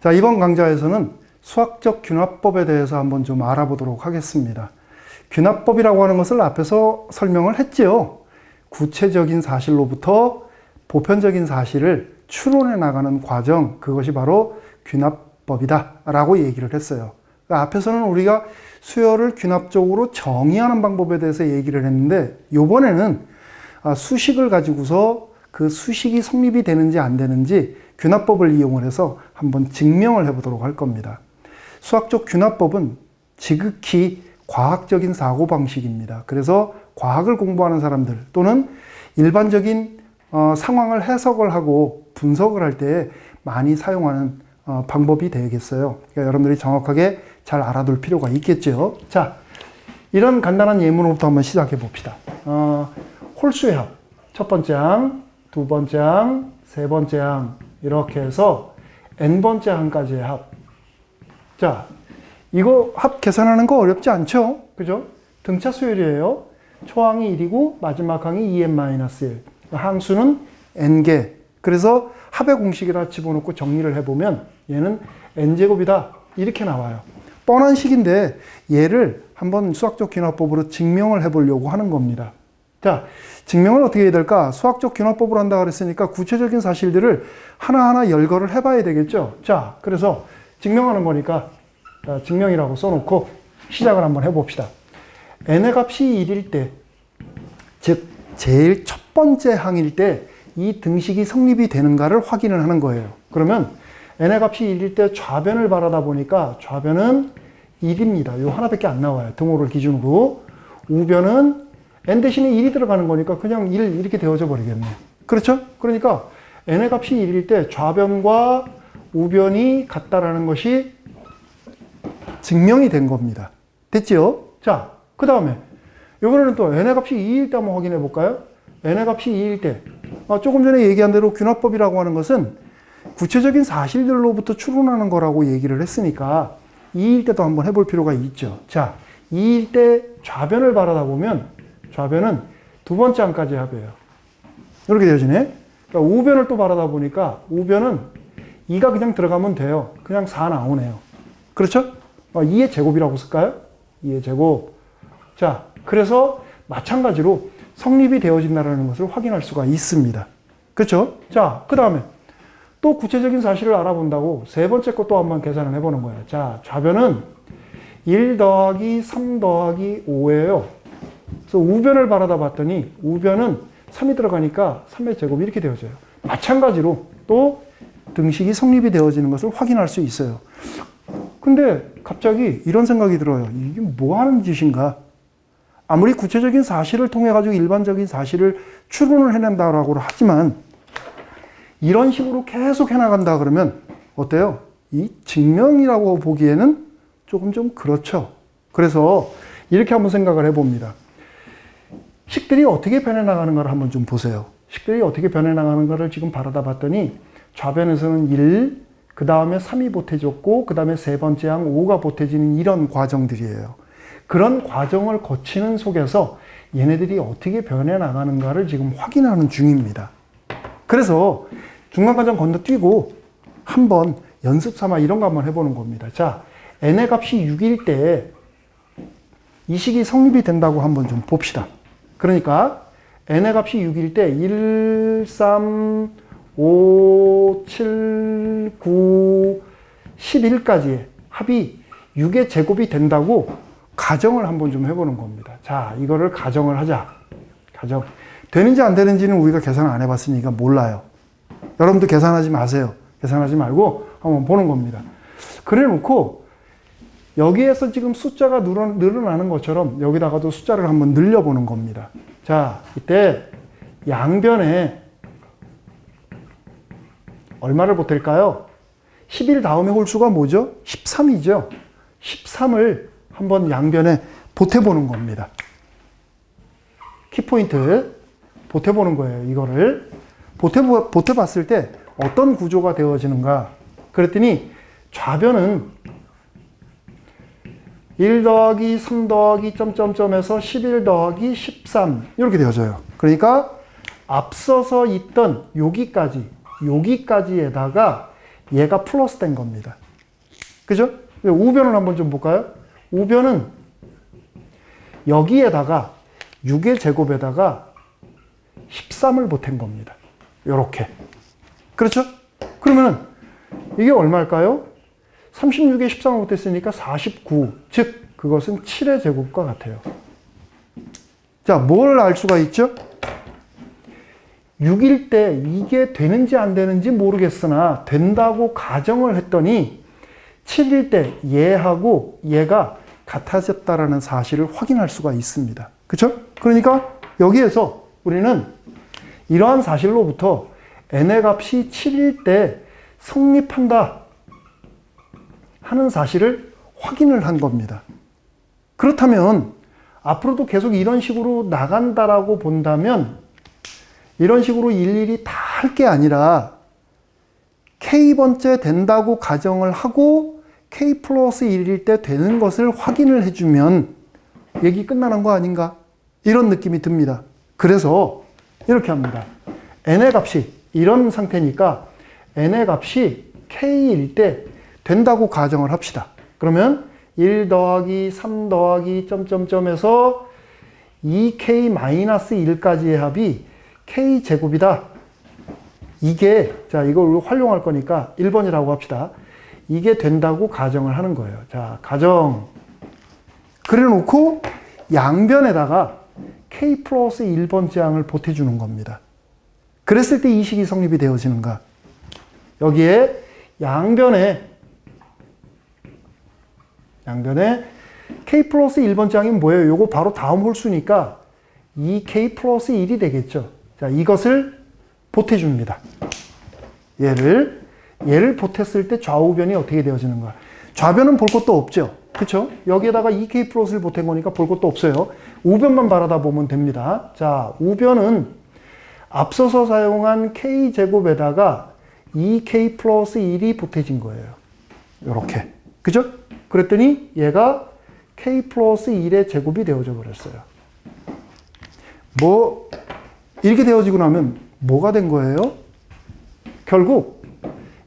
자, 이번 강좌에서는 수학적 균합법에 대해서 한번 좀 알아보도록 하겠습니다. 균합법이라고 하는 것을 앞에서 설명을 했지요. 구체적인 사실로부터 보편적인 사실을 추론해 나가는 과정, 그것이 바로 균합법이다 라고 얘기를 했어요. 그러니까 앞에서는 우리가 수열을 균합적으로 정의하는 방법에 대해서 얘기를 했는데, 요번에는 아, 수식을 가지고서 그 수식이 성립이 되는지 안 되는지 균합법을 이용을 해서 한번 증명을 해보도록 할 겁니다. 수학적 균합법은 지극히 과학적인 사고방식입니다. 그래서 과학을 공부하는 사람들 또는 일반적인 어, 상황을 해석을 하고 분석을 할 때 많이 사용하는 어, 방법이 되겠어요. 그러니까 여러분들이 정확하게 잘 알아둘 필요가 있겠죠. 자, 이런 간단한 예문으로부터 한번 시작해 봅시다. 어, 홀수의 합. 첫 번째 항, 두 번째 항, 세 번째 항. 이렇게 해서 n번째 항까지의 합. 자, 이거 합 계산하는 거 어렵지 않죠? 그죠? 등차 수열이에요. 초항이 1이고 마지막 항이 2n-1. 항수는 n개. 그래서 합의 공식이라 집어넣고 정리를 해보면 얘는 n제곱이다. 이렇게 나와요. 뻔한 식인데 얘를 한번 수학적 균합법으로 증명을 해보려고 하는 겁니다. 자, 증명을 어떻게 해야 될까? 수학적 균합법으로 한다 그랬으니까 구체적인 사실들을 하나하나 열거를 해봐야 되겠죠? 자, 그래서 증명하는 거니까 자, 증명이라고 써놓고 시작을 한번 해봅시다. n의 값이 1일 때, 즉, 제일 첫 번째 항일 때 이 등식이 성립이 되는가를 확인을 하는 거예요. 그러면 n의 값이 1일 때 좌변을 바라다 보니까 좌변은 1입니다. 요 하나밖에 안 나와요. 등호를 기준으로. 우변은 n 대신에 1이 들어가는 거니까 그냥 1 이렇게 되어져 버리겠네. 그렇죠? 그러니까 n의 값이 1일 때 좌변과 우변이 같다라는 것이 증명이 된 겁니다. 됐지요? 자, 그 다음에 이번에는 또 n의 값이 2일 때 한번 확인해 볼까요? n의 값이 2일 때 어, 조금 전에 얘기한 대로 균합법이라고 하는 것은 구체적인 사실들로부터 추론하는 거라고 얘기를 했으니까 2일 때도 한번 해볼 필요가 있죠. 자, 2일 때 좌변을 바라다 보면 좌변은 두 번째 항까지 합이에요. 이렇게 되어지네. 그러니까 우변을 또 바라다 보니까 우변은 2가 그냥 들어가면 돼요. 그냥 4 나오네요. 그렇죠? 2의 제곱이라고 쓸까요? 2의 제곱. 자, 그래서 마찬가지로 성립이 되어진다는 것을 확인할 수가 있습니다. 그렇죠? 자, 그 다음에 또 구체적인 사실을 알아본다고 세 번째 것도 한번 계산을 해보는 거예요. 자, 좌변은 1 더하기 3 더하기 5예요. 그래서 우변을 바라다 봤더니 우변은 3이 들어가니까 3의 제곱 이렇게 되어져요. 마찬가지로 또 등식이 성립이 되어지는 것을 확인할 수 있어요. 근데 갑자기 이런 생각이 들어요. 이게 뭐 하는 짓인가? 아무리 구체적인 사실을 통해 가지고 일반적인 사실을 추론을 해낸다라고 하지만 이런 식으로 계속 해나간다 그러면 어때요? 이 증명이라고 보기에는 조금 좀 그렇죠. 그래서 이렇게 한번 생각을 해봅니다. 식들이 어떻게 변해나가는가를 한번 좀 보세요. 식들이 어떻게 변해나가는가를 지금 바라다 봤더니 좌변에서는 1, 그 다음에 3이 보태졌고, 그 다음에 세 번째 항 5가 보태지는 이런 과정들이에요. 그런 과정을 거치는 속에서 얘네들이 어떻게 변해나가는가를 지금 확인하는 중입니다. 그래서 중간 과정 건너뛰고 한번 연습 삼아 이런 거 한번 해보는 겁니다. 자, n의 값이 6일 때 이 식이 성립이 된다고 한번 좀 봅시다. 그러니까 n의 값이 6일 때 1, 3, 5, 7, 9, 11까지의 합이 6의 제곱이 된다고 가정을 한번 좀 해보는 겁니다. 자, 이거를 가정을 하자. 가정. 되는지 안 되는지는 우리가 계산 안 해봤으니까 몰라요. 여러분도 계산하지 마세요. 계산하지 말고 한번 보는 겁니다. 그래 놓고 여기에서 지금 숫자가 늘어, 늘어나는 것처럼 여기다가도 숫자를 한번 늘려보는 겁니다. 자, 이때 양변에 얼마를 보탤까요? 11 다음에 홀수가 뭐죠? 13이죠. 13을 한번 양변에 보태보는 겁니다. 키포인트 보태보는 거예요. 이거를 보태 보태봤을 때 어떤 구조가 되어지는가? 그랬더니 좌변은 1 더하기 3 더하기 점점점에서 11 더하기 13 이렇게 되어져요. 그러니까 앞서서 있던 여기까지 여기까지에다가 얘가 플러스 된 겁니다. 그죠? 우변을 한번 좀 볼까요? 우변은 여기에다가 6의 제곱에다가 13을 보탠 겁니다. 요렇게. 그렇죠? 그러면은 이게 얼마일까요? 36에 13을 보탰으니까 49. 즉, 그것은 7의 제곱과 같아요. 자, 뭘 알 수가 있죠? 6일 때 이게 되는지 안 되는지 모르겠으나 된다고 가정을 했더니 7일 때 얘하고 얘가 같아졌다라는 사실을 확인할 수가 있습니다. 그렇죠? 그러니까 여기에서 우리는 이러한 사실로부터 n의 값이 7일 때 성립한다 하는 사실을 확인을 한 겁니다. 그렇다면 앞으로도 계속 이런 식으로 나간다라고 본다면 이런 식으로 일일이 다 할 게 아니라 K번째 된다고 가정을 하고 K 플러스 1일 때 되는 것을 확인을 해주면 얘기 끝나는 거 아닌가? 이런 느낌이 듭니다. 그래서 이렇게 합니다. n의 값이 이런 상태니까 n의 값이 k일 때 된다고 가정을 합시다. 그러면 1 더하기 3 더하기 점점점에서 2k-1까지의 합이 k 제곱이다. 이게 자 이걸 활용할 거니까 1번이라고 합시다. 이게 된다고 가정을 하는 거예요. 자, 가정. 그래 놓고 양변에다가 k 플러스 1번째 항을 보태주는 겁니다. 그랬을 때 이 식이 성립이 되어지는가? 여기에 양변에 양변에 k 플러스 1번째 항이 뭐예요? 요거 바로 다음 홀수니까 2k 플러스 1이 되겠죠. 자, 이것을 보태줍니다. 얘를 얘를 보탰을 때 좌우변이 어떻게 되어지는가? 좌변은 볼 것도 없죠. 그렇죠? 여기에다가 2k 플러스를 보탠 거니까 볼 것도 없어요. 우변만 바라다 보면 됩니다. 자, 우변은 앞서서 사용한 k 제곱에다가 2k 플러스 1이 보태진 거예요. 이렇게. 그죠? 그랬더니 얘가 k 플러스 1의 제곱이 되어져 버렸어요. 뭐 이렇게 되어지고 나면 뭐가 된 거예요? 결국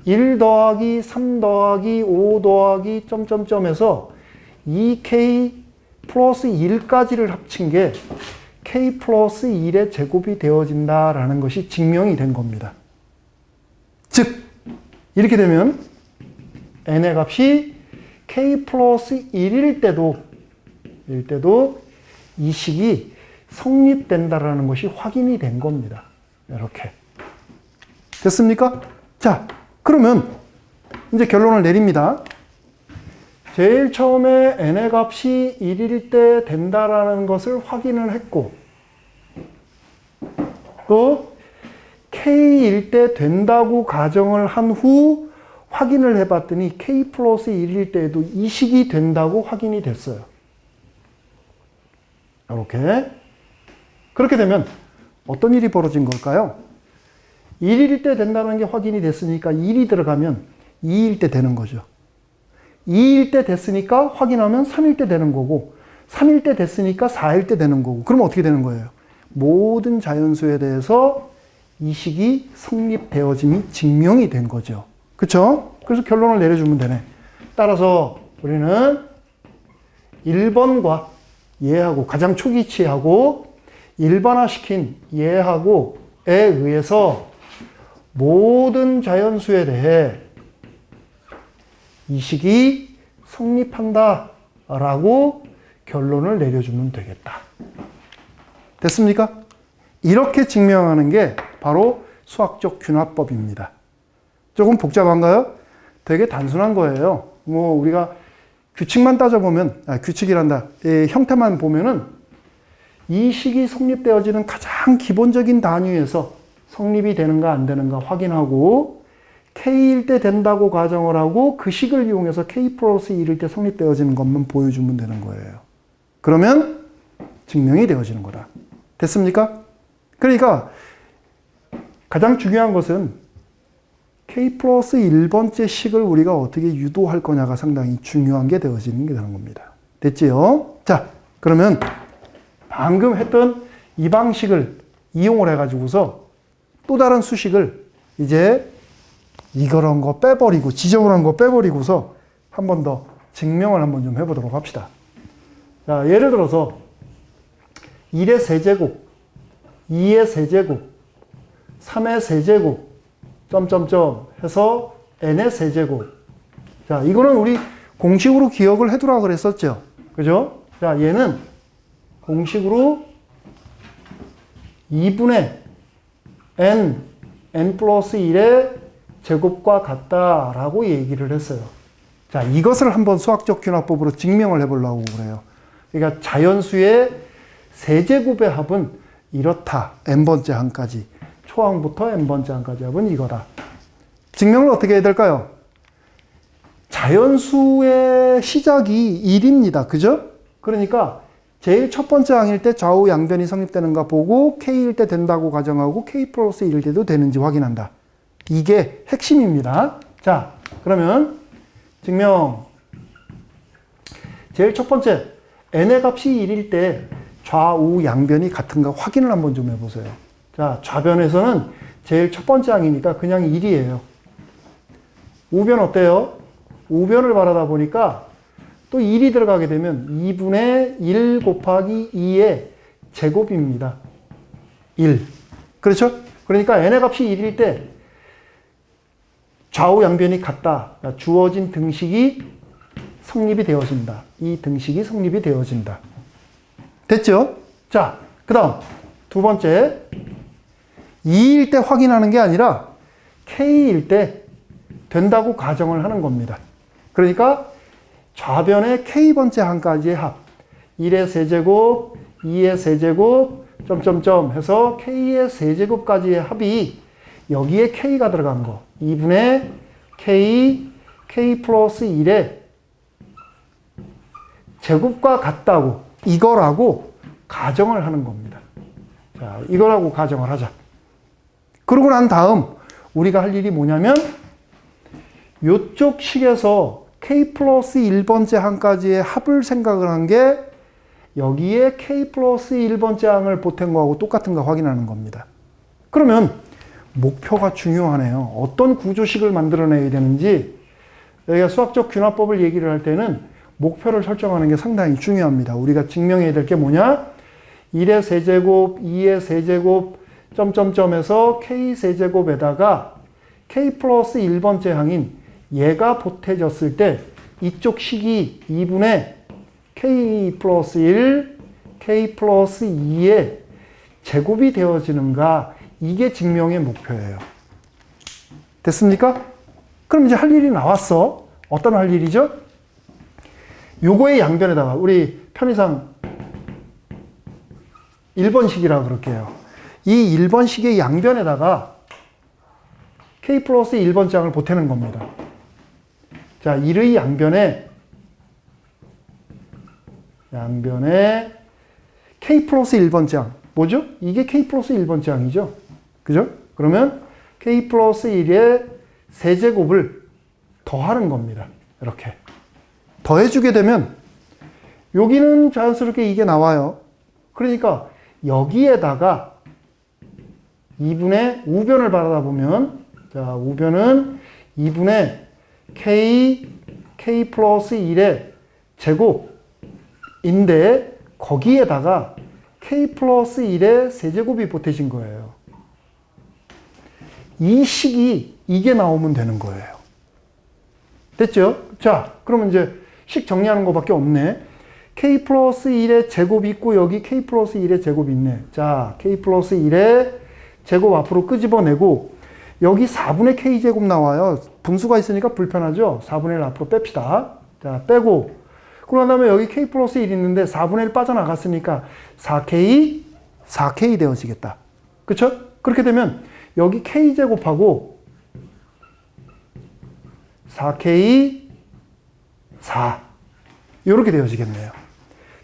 1 더하기 3 더하기 5 더하기 점점점에서 2k 플러스 1까지를 합친 게 k 플러스 1의 제곱이 되어진다라는 것이 증명이 된 겁니다. 즉 이렇게 되면 n의 값이 k 플러스 1일 때도 일 때도 이 식이 성립된다라는 것이 확인이 된 겁니다. 이렇게 됐습니까? 자, 그러면 이제 결론을 내립니다. 제일 처음에 n의 값이 1일 때 된다라는 것을 확인을 했고 또 k일 때 된다고 가정을 한후 확인을 해봤더니 k 플러스 1일 때에도 이 식이 된다고 확인이 됐어요. 이렇게 그렇게 되면 어떤 일이 벌어진 걸까요? 1일 때 된다는 게 확인이 됐으니까 1이 들어가면 2일 때 되는 거죠. 2일 때 됐으니까 확인하면 3일 때 되는 거고 3일 때 됐으니까 4일 때 되는 거고 그러면 어떻게 되는 거예요? 모든 자연수에 대해서 이 식이 성립되어짐이 증명이 된 거죠. 그렇죠? 그래서 결론을 내려주면 되네. 따라서 우리는 1번과 얘하고 가장 초기치하고 일반화시킨 얘하고에 의해서 모든 자연수에 대해 이 식이 성립한다 라고 결론을 내려주면 되겠다. 됐습니까? 이렇게 증명하는 게 바로 수학적 균화법입니다. 조금 복잡한가요? 되게 단순한 거예요. 뭐 우리가 규칙만 따져보면, 아, 규칙이란다. 예, 형태만 보면은 이 식이 성립되어지는 가장 기본적인 단위에서 성립이 되는가 안 되는가 확인하고 K일 때 된다고 가정을 하고 그 식을 이용해서 K 플러스 1일 때 성립되어지는 것만 보여주면 되는 거예요. 그러면 증명이 되어지는 거다. 됐습니까? 그러니까 가장 중요한 것은 K 플러스 1번째 식을 우리가 어떻게 유도할 거냐가 상당히 중요한 게 되어지는 게 되는 겁니다. 됐지요? 자, 그러면 방금 했던 이 방식을 이용을 해가지고서 또 다른 수식을 이제 이거런 거 빼버리고 지저분한 거 빼버리고서 한 번 더 증명을 한번 좀 해보도록 합시다. 자, 예를 들어서 1의 세제곱, 2의 세제곱, 3의 세제곱, 점점점 해서 n의 세제곱. 자, 이거는 우리 공식으로 기억을 해두라 그랬었죠. 그죠? 자, 얘는 공식으로 2분의 n, n 플러스 1의 제곱과 같다라고 얘기를 했어요. 자, 이것을 한번 수학적 균합법으로 증명을 해보려고 그래요. 그러니까 자연수의 세제곱의 합은 이렇다. n번째 항까지. 초항부터 n번째 항까지 합은 이거다. 증명을 어떻게 해야 될까요? 자연수의 시작이 1입니다. 그죠? 그러니까 제일 첫 번째 항일 때 좌우 양변이 성립되는가 보고 k일 때 된다고 가정하고 k 플러스 1일 때도 되는지 확인한다. 이게 핵심입니다. 자, 그러면 증명. 제일 첫 번째, n의 값이 1일 때 좌우 양변이 같은가 확인을 한번 좀 해보세요. 자, 좌변에서는 제일 첫 번째 항이니까 그냥 1이에요. 우변 어때요? 우변을 바라다 보니까 또 1이 들어가게 되면 2분의 1 곱하기 2의 제곱입니다. 1. 그렇죠? 그러니까 n의 값이 1일 때 좌우 양변이 같다. 그러니까 주어진 등식이 성립이 되어진다. 이 등식이 성립이 되어진다. 됐죠? 자, 그 다음 두 번째 2일 때 확인하는 게 아니라 k일 때 된다고 가정을 하는 겁니다. 그러니까 좌변의 k번째 항까지의 합 1의 세제곱, 2의 세제곱, 점점점 해서 k의 세제곱까지의 합이 여기에 k가 들어간 거 2분의 k, k 플러스 1의 제곱과 같다고 이거라고 가정을 하는 겁니다. 자, 이거라고 가정을 하자. 그러고 난 다음 우리가 할 일이 뭐냐면 요쪽 식에서 k 플러스 1번째 항까지의 합을 생각을 한 게 여기에 k 플러스 1번째 항을 보탠 거하고 똑같은가 확인하는 겁니다. 그러면 목표가 중요하네요. 어떤 구조식을 만들어내야 되는지 여기가 수학적 균합법을 얘기를 할 때는 목표를 설정하는 게 상당히 중요합니다. 우리가 증명해야 될 게 뭐냐? 1의 세제곱, 2의 세제곱, 점점점에서 k 세제곱에다가 k 플러스 1번째 항인 얘가 보태졌을 때 이쪽 식이 2분의 k 플러스 1, k 플러스 2의 제곱이 되어지는가 이게 증명의 목표예요. 됐습니까? 그럼 이제 할 일이 나왔어. 어떤 할 일이죠? 요거의 양변에다가 우리 편의상 1번식이라고 그럴게요. 이 1번 식의 양변에다가 k 플러스 1번 장을 보태는 겁니다. 자, 1의 양변에 양변에 k 플러스 1번 장 뭐죠? 이게 k 플러스 1번 장이죠. 그죠? 그러면 k 플러스 1의 세제곱을 더하는 겁니다. 이렇게. 더해주게 되면 여기는 자연스럽게 이게 나와요. 그러니까 여기에다가 2분의 우변을 바라다 보면 자 우변은 2분의 k k 플러스 1의 제곱인데 거기에다가 k 플러스 1의 세제곱이 보태진 거예요. 이 식이 이게 나오면 되는 거예요. 됐죠? 자, 그러면 이제 식 정리하는 것밖에 없네. k 플러스 1의 제곱이 있고 여기 k 플러스 1의 제곱이 있네. 자, k 플러스 1의 제곱 앞으로 끄집어내고 여기 4분의 k 제곱 나와요. 분수가 있으니까 불편하죠? 4분의 1 앞으로 뺍시다. 자, 빼고 그런 다음에 여기 k 플러스 1 있는데 4분의 1 빠져나갔으니까 4k, 4k 되어지겠다. 그쵸? 그렇게 되면 여기 k 제곱하고 4k, 4 이렇게 되어지겠네요.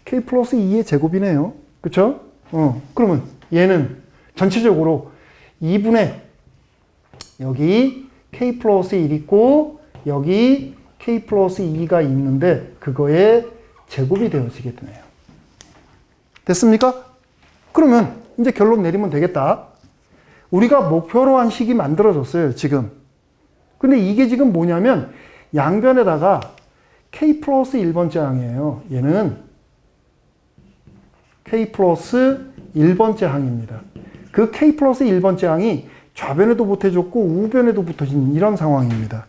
k 플러스 2의 제곱이네요. 그쵸? 어, 그러면 얘는 전체적으로 2분의 여기 k 플러스 1 있고 여기 k 플러스 2가 있는데 그거의 제곱이 되어지게 되네요. 됐습니까? 그러면 이제 결론 내리면 되겠다. 우리가 목표로 한 식이 만들어졌어요, 지금. 근데 이게 지금 뭐냐면 양변에다가 k 플러스 1번째 항이에요. 얘는 k 플러스 1번째 항입니다. 그 k 플러스 1번째 항이 좌변에도 붙어줬고 우변에도 붙어진 이런 상황입니다.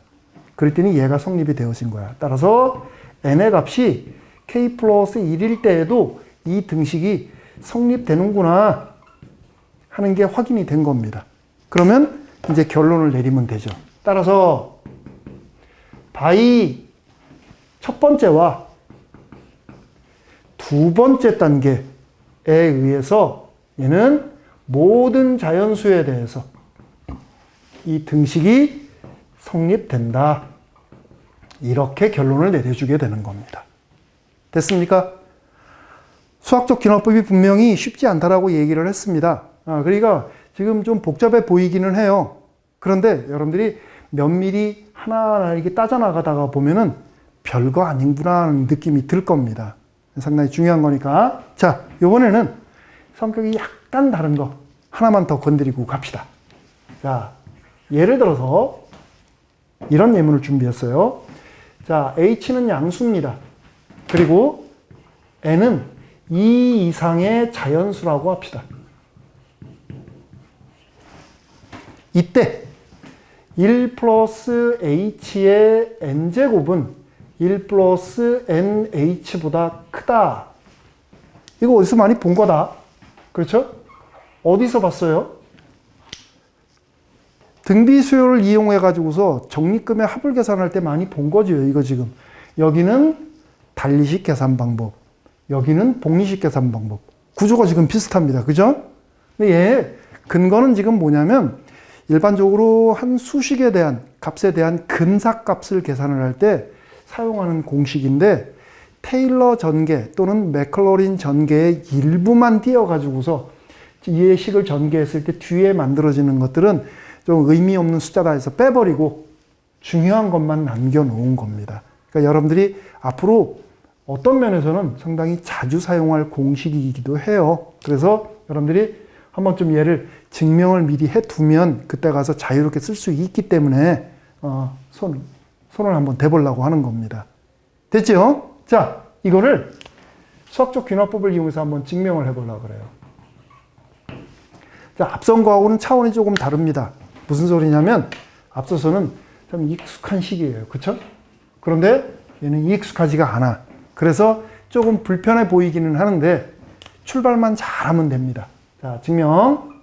그랬더니 얘가 성립이 되어진 거야. 따라서 n의 값이 k 플러스 1일 때에도 이 등식이 성립되는구나 하는 게 확인이 된 겁니다. 그러면 이제 결론을 내리면 되죠. 따라서 바이 첫 번째와 두 번째 단계에 의해서 얘는 모든 자연수에 대해서 이 등식이 성립된다. 이렇게 결론을 내려주게 되는 겁니다. 됐습니까? 수학적 기납법이 분명히 쉽지 않다라고 얘기를 했습니다. 아, 그러니까 지금 좀 복잡해 보이기는 해요. 그런데 여러분들이 면밀히 하나하나 이렇게 따져나가다가 보면은 별거 아닌구나 하는 느낌이 들 겁니다. 상당히 중요한 거니까. 자, 요번에는 성격이 약간 다른 거 하나만 더 건드리고 갑시다. 자, 예를 들어서 이런 예문을 준비했어요. 자, H는 양수입니다. 그리고 N은 2 이상의 자연수라고 합시다. 이때 1 플러스 h의 n제곱은 1 플러스 nh보다 크다. 이거 어디서 많이 본 거다. 그렇죠? 어디서 봤어요? 등비 수요를 이용해 가지고서 적립금의 합을 계산할 때 많이 본 거죠. 이거 지금. 여기는 단리식 계산 방법. 여기는 복리식 계산 방법. 구조가 지금 비슷합니다. 그죠? 근데 얘 근거는 지금 뭐냐면 일반적으로 한 수식에 대한 값에 대한 근사값을 계산을 할 때 사용하는 공식인데 테일러 전개 또는 맥클로린 전개의 일부만 띄어 가지고서 이의 식을 전개했을 때 뒤에 만들어지는 것들은 좀 의미 없는 숫자다 해서 빼버리고 중요한 것만 남겨놓은 겁니다. 그러니까 여러분들이 앞으로 어떤 면에서는 상당히 자주 사용할 공식이기도 해요. 그래서 여러분들이 한번 좀 얘를 증명을 미리 해두면 그때 가서 자유롭게 쓸 수 있기 때문에 어, 손, 손을 한번 대보려고 하는 겁니다. 됐죠? 자, 이거를 수학적 귀납법을 이용해서 한번 증명을 해보려고 그래요. 자, 앞선 거하고는 차원이 조금 다릅니다. 무슨 소리냐면 앞서서는 좀 익숙한 식이에요. 그쵸? 그런데 얘는 익숙하지가 않아. 그래서 조금 불편해 보이기는 하는데 출발만 잘하면 됩니다. 자, 증명.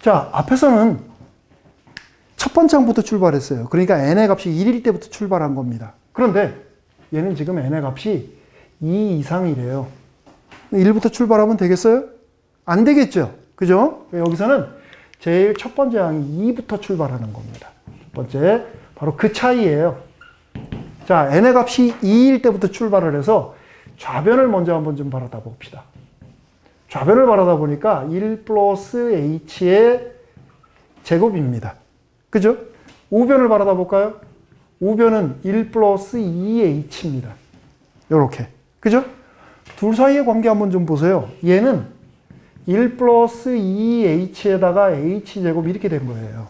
자, 앞에서는 첫 번째 항부터 출발했어요. 그러니까 n의 값이 1일 때부터 출발한 겁니다. 그런데 얘는 지금 n의 값이 2 이상이래요. 1부터 출발하면 되겠어요? 안 되겠죠? 그죠? 여기서는 제일 첫 번째 항이 2부터 출발하는 겁니다. 첫 번째, 바로 그 차이예요. 자, n의 값이 2일 때부터 출발을 해서 좌변을 먼저 한번 좀 바라다 봅시다. 좌변을 바라다 보니까 1 플러스 h의 제곱입니다. 그죠? 우변을 바라다 볼까요? 우변은 1 플러스 2h입니다. 요렇게. 그죠? 둘 사이의 관계 한번 좀 보세요. 얘는 1 플러스 2h에다가 h제곱 이렇게 된 거예요.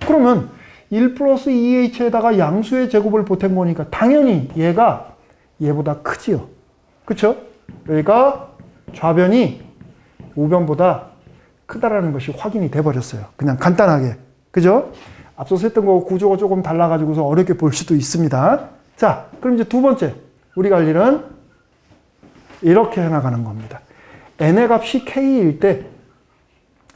그러면 1 플러스 2h에다가 양수의 제곱을 보탠 거니까 당연히 얘가 얘보다 크지요. 그쵸? 그러니까 좌변이 우변보다 크다라는 것이 확인이 돼 버렸어요. 그냥 간단하게. 그죠? 앞서서 했던 거 구조가 조금 달라가지고서 어렵게 볼 수도 있습니다. 자, 그럼 이제 두 번째. 할 일은 이렇게 해나가는 겁니다. N의 값이 k일 때,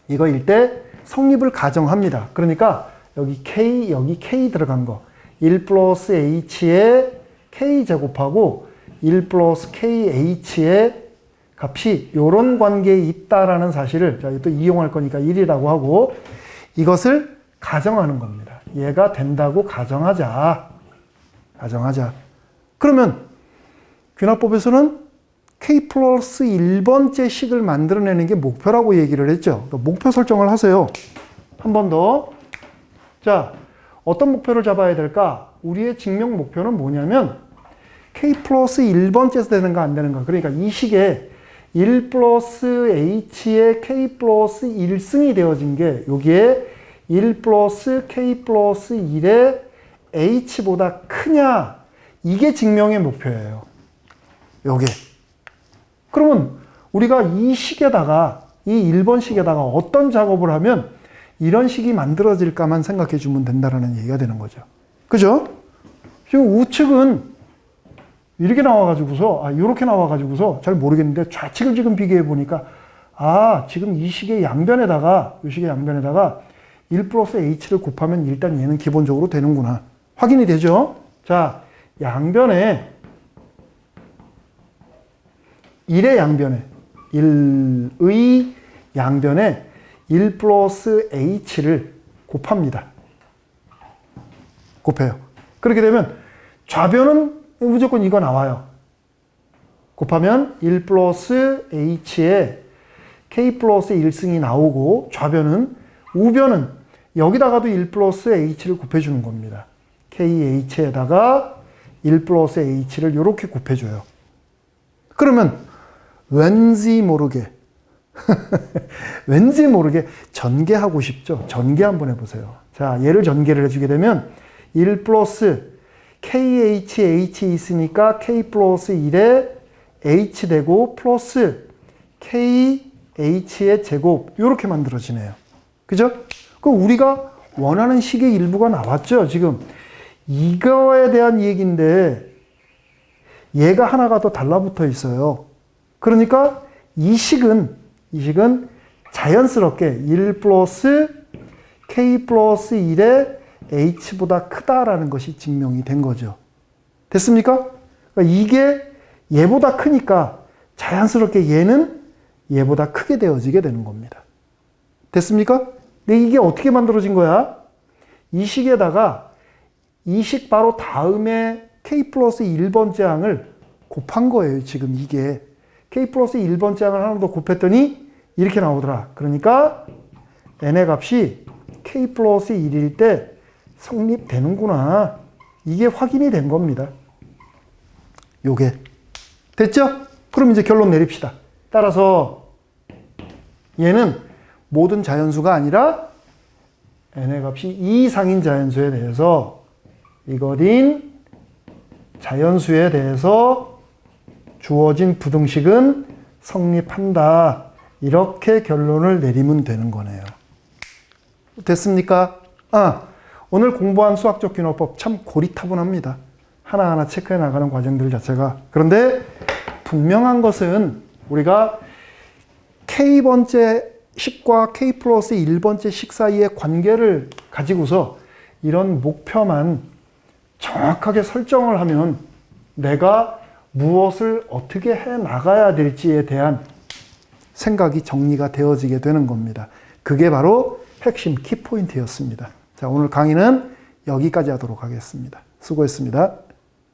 이거일 때 성립을 가정합니다. 그러니까 여기 k, 여기 k 들어간 거. 1 플러스 h의 k 제곱하고 1 플러스 kh의 값이 이런 관계에 있다라는 사실을 자, 또 이용할 거니까 1이라고 하고 이것을 가정하는 겁니다. 얘가 된다고 가정하자. 가정하자. 그러면 귀납법에서는 k 플러스 1번째 식을 만들어내는 게 목표라고 얘기를 했죠. 목표 설정을 하세요. 한 번 더. 자, 어떤 목표를 잡아야 될까? 우리의 증명 목표는 뭐냐면 k 플러스 1번째에서 되는가 안 되는가. 그러니까 이 식에 1 플러스 h의 k 플러스 1승이 되어진 게 여기에 1 플러스 k 플러스 1의 h보다 크냐 이게 증명의 목표예요. 요게. 그러면 우리가 이 식에다가 이 1번 식에다가 어떤 작업을 하면 이런 식이 만들어질까만 생각해 주면 된다라는 얘기가 되는 거죠. 그죠? 지금 우측은 이렇게 나와가지고서, 아, 이렇게 나와가지고서 잘 모르겠는데 좌측을 지금 비교해 보니까, 아, 지금 이 식의 양변에다가, 이 식의 양변에다가 1 플러스 h를 곱하면 일단 얘는 기본적으로 되는구나. 확인이 되죠? 자, 양변에 1의 양변에 1의 양변에 1 플러스 h를 곱합니다. 곱해요. 그렇게 되면 좌변은 무조건 이거 나와요. 곱하면 1 플러스 h에 k 플러스 1승이 나오고 좌변은 우변은 여기다가도 1 플러스 h를 곱해주는 겁니다. kh에다가 1 플러스 h를 이렇게 곱해줘요. 그러면 왠지 모르게 왠지 모르게 전개하고 싶죠. 전개 한번 해보세요. 자, 얘를 전개를 해주게 되면 1 플러스 KH, H 있으니까 K 플러스 1에 H 되고 플러스 KH의 제곱 이렇게 만들어지네요. 그죠? 그 우리가 원하는 식의 일부가 나왔죠. 지금 이거에 대한 얘기인데 얘가 하나가 더 달라붙어 있어요. 그러니까 이 식은 이 식은 자연스럽게 1 플러스 k 플러스 1의 h보다 크다라는 것이 증명이 된 거죠. 됐습니까? 그러니까 이게 얘보다 크니까 자연스럽게 얘는 얘보다 크게 되어지게 되는 겁니다. 됐습니까? 근데 이게 어떻게 만들어진 거야? 이 식에다가 이 식 바로 다음에 k 플러스 1번째 항을 곱한 거예요. 지금 이게. K 플러스 1번째 항을 하나 더 곱했더니 이렇게 나오더라. 그러니까 n의 값이 k 플러스 1일 때 성립되는구나. 이게 확인이 된 겁니다. 요게. 됐죠? 그럼 이제 결론 내립시다. 따라서 얘는 모든 자연수가 아니라 n의 값이 2 이상인 자연수에 대해서 이거린 자연수에 대해서 주어진 부등식은 성립한다. 이렇게 결론을 내리면 되는 거네요. 됐습니까? 아, 오늘 공부한 수학적 균화법 참 고리타분합니다. 하나하나 체크해 나가는 과정들 자체가. 그런데 분명한 것은 우리가 K번째 식과 K 플러스 1번째 식 사이의 관계를 가지고서 이런 목표만 정확하게 설정을 하면 내가 무엇을 어떻게 해 나가야 될지에 대한 생각이 정리가 되어지게 되는 겁니다. 그게 바로 핵심 키포인트였습니다. 자, 오늘 강의는 여기까지 하도록 하겠습니다. 수고했습니다.